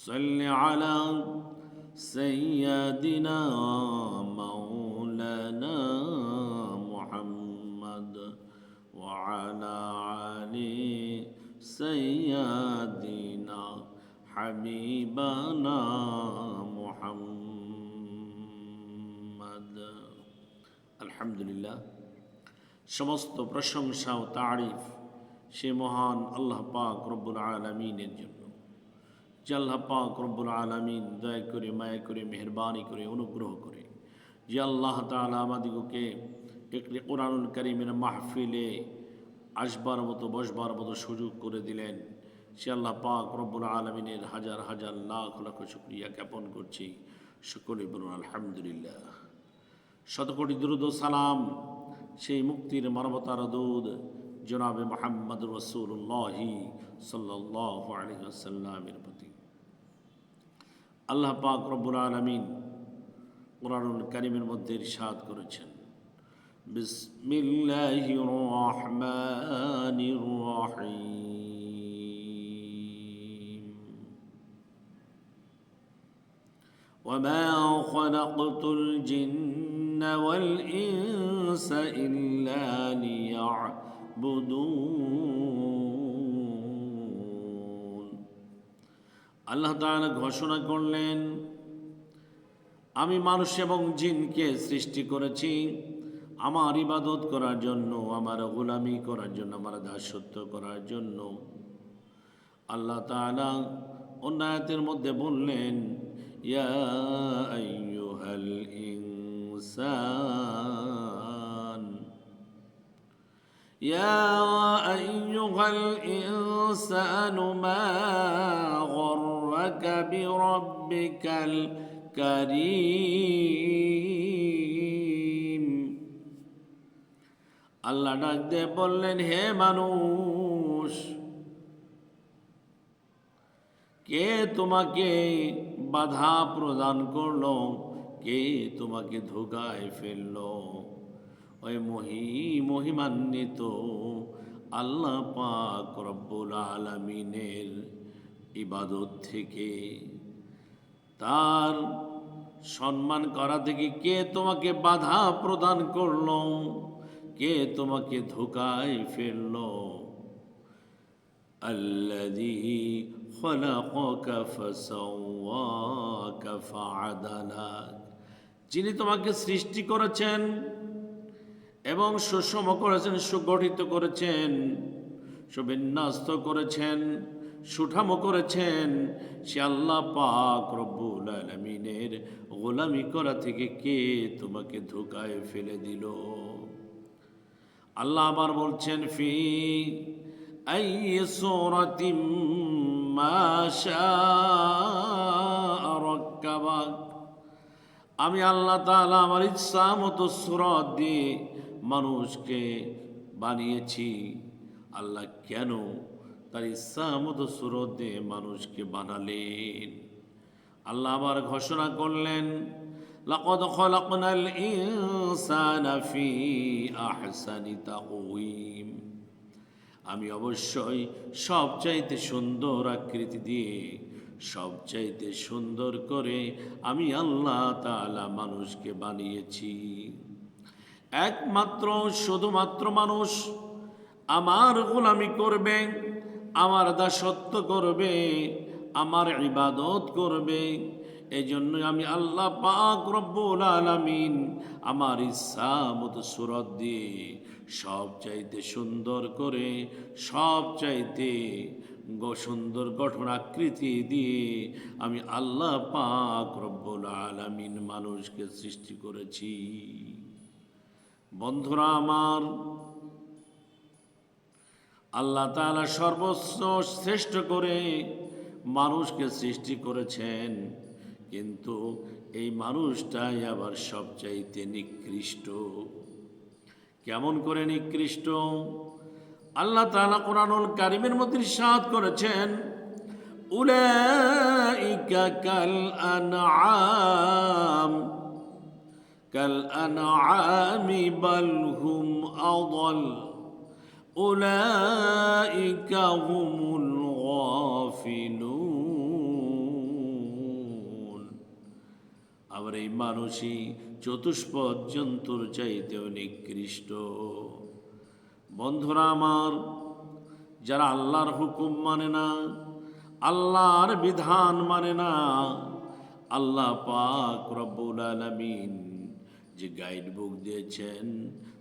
صل على سيدنا مولانا محمد وعلى آل سيدنا حبيبنا محمد الحمد لله সমস্ত প্রশংসা ও তারিফ সে মহান আল্লাহ পাক রব্বুল আলমিনের জন্য যে আল্লাহ আলমিন দয়া করে, মায়া করে, মেহরবানি করে, অনুগ্রহ করে, যে আল্লাহ তালা আমাদিগকে একটি কোরআনুল করিমের মাহফিলে আসবার মতো, বসবার মতো সুযোগ করে দিলেন। সে পাক রব্বুল আলমিনের হাজার হাজার লাখ লাখ শুক্রিয়া জ্ঞাপন করছি। সকলে বলুন, আলহামদুলিল্লাহ। শতকোটি দুরুদ ও সালাম সেই মুক্তির মানবতার দুধ জনাবে মোহাম্মদ রসুল্লাহি সাল্লাহ আলহিহাসাল্লামের প্রতি। আল্লাহ পাক রব্বুল আলমিন কোরআনুল কারিমের মধ্যে ইরশাদ করেছেন বিসমিল্লাহির রহমানির রহিম وما خلقت الجن والإنس إلا ليعبدون আল্লাহ তাআলা ঘোষণা করলেন, আমি মানুষ এবং জিনকে সৃষ্টি করেছি, আমার ইবাদত করার জন্য, আমার গোলামি করার জন্য, আমার দাসত্ব করার জন্য। আল্লাহ তাআলা অন্যায়তের মধ্যে বললেন, ইয়া আইয়ুহাল ইনসান يا أيها الإنسان ما غرك بربك الكريم আল্লাহ ডাক দিয়ে বললেন হে মানুষ কে তোমাকে বাধা প্রদান করলো কে তোমাকে ধোকায় ফেললো ওই মহি মহিমান্বিত আল্লাহ পাক রব্বুল আলমিনের ইবাদত থেকে। তার সম্মান করা থেকে কে তোমাকে বাধা প্রদান করল? কে তোমাকে ধোকায় ফেলল? আল্লাহি যিনি তোমাকে সৃষ্টি করেছেন এবং সুষম করেছেন, সুগঠিত করেছেন, সুবিন্যস্ত করেছেন সুঠামো করেছেন, সে আল্লাহ পাক রব্বুল আলমিনের গোলামি করা থেকে কে তোমাকে ধোকায় ফেলে দিল? আল্লাহ আবার বলছেন, ফি আমি আল্লাহ আমার ইচ্ছা মতো সুরত দিয়ে মানুষকে বানিয়েছি। আল্লাহ কেন তার ইচ্ছা মতো সুরত দিয়ে মানুষকে বানালেন আল্লাহ আবার ঘোষণা করলেন لقد خلقنا الإنسان في أحسن تقويم আমি অবশ্যই সবচাইতে সুন্দর আকৃতি দিয়ে সবচাইতে সুন্দর করে আমি আল্লাহ তাআলা মানুষকে বানিয়েছি একমাত্র শুধুমাত্র মানুষ আমার গোলামি করবে আমার দাসত্ব করবে, আমার ইবাদত করবে। এই জন্য আমি আল্লাহ পাক রব্বুল আলামিন আমার ইচ্ছা মতো সুরত দিয়ে সব চাইতে সুন্দর করে সব চাইতে সুন্দর গঠন আকৃতি দিয়ে আমি আল্লাহ পাক রব্বুল আলামিন মানুষকে সৃষ্টি করেছি। বন্ধুরা আমার আল্লাহ তালা সর্বস্ব শ্রেষ্ঠ করে মানুষকে সৃষ্টি করেছেন। কিন্তু এই মানুষটাই আবার সবচাইতে নিকৃষ্ট। কেমন করে নিকৃষ্ট? আল্লাহ তালা কোরআনুল কারিমের মধ্যে সাত করেছেন, উলাইকা কাল আনআম কাল আনআমি বাল হুম أولئك هم الغافلون আবার এই মানুষই চতুষ্পদ জন্তুর চাইতেও নিকৃষ্ট বন্ধুরা আমার যারা আল্লাহর হুকুম মানে না আল্লাহর বিধান মানে না আল্লাহ পাক রব্বুল আলামিন যে গাইড বুক দিয়েছেন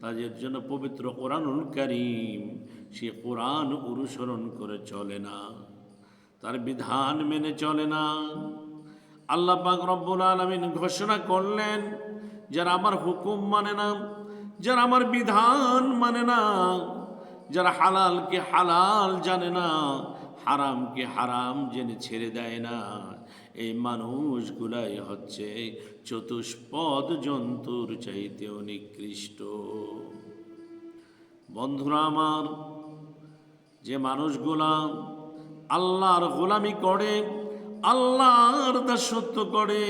তাদের জন্য পবিত্র কোরআনুল করিম। সে কোরআন অনুসরণ করে চলে না। তার বিধান মেনে চলে না। আল্লাহ পাক রব্বুল আলামিন ঘোষণা করলেন, যারা আমার হুকুম মানে না, যারা আমার বিধান মানে না, যারা হালালকে হালাল জানে না, হারামকে হারাম জেনে ছেড়ে দেয় না। এই মানুষগুলাই হচ্ছে চতুষ্পদ জন্তুর চাইতেও নিকৃষ্ট। বন্ধুরা আমার, যে মানুষগুলা আল্লাহর গোলামি করে, আল্লাহর দাসত্ব করে,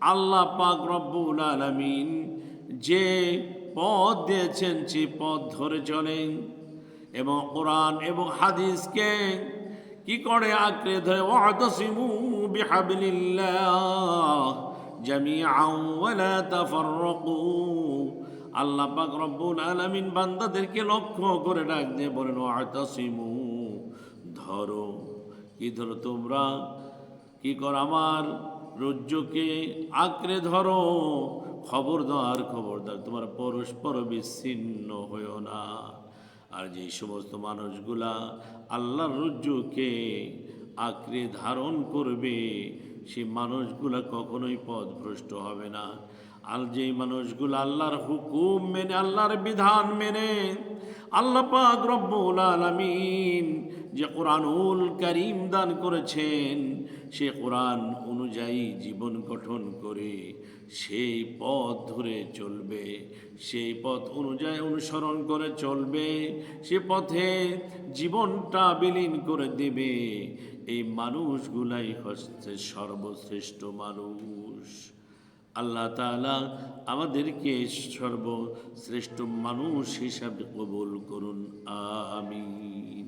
আল্লাহ পাক রব্বুল আলামিন যে পথ দিয়েছেন সে পথ ধরে চলেন এবং কোরআন এবং হাদিসকে কি করে আঁকড়ে ধরে? ওয়াতাসিমু বিহাবলিল্লাহ জামিআন ওয়ালা তাফাররাকু আল্লাহ পাক রব্বুল আলামিন বান্দাদেরকে লক্ষ্য করে ডাক দিয়ে বলেন, ওয়াতাসিমু ধরো। কি ধরো তোমরা? কি কর আমার? রজ্জুকে আঁকড়ে ধরো। খবরদার খবরদার, তোমার পরস্পর বিচ্ছিন্ন হয়েও না। আর যে সমস্ত মানুষগুলা আল্লাহর রজ্জুকে আঁকড়ে ধারণ করবে, সে মানুষগুলা কখনোই পথভ্রষ্ট হবে না। আর যে মানুষগুলো আল্লাহর হুকুম মেনে, আল্লাহর বিধান মেনে, আল্লাহ পাক রব্বুল যে কোরআনুল করিম দান করেছেন, সে কোরআন অনুযায়ী জীবন গঠন করে সেই পথ ধরে চলবে, সেই পথ অনুযায়ী অনুসরণ করে চলবে, সে পথে জীবনটা বিলীন করে দেবে। এই মানুষগুলাই হচ্ছে সর্বশ্রেষ্ঠ মানুষ। আল্লাহ তালা আমাদেরকে সর্বশ্রেষ্ঠ মানুষ হিসাবে কবুল করুন। আমিন।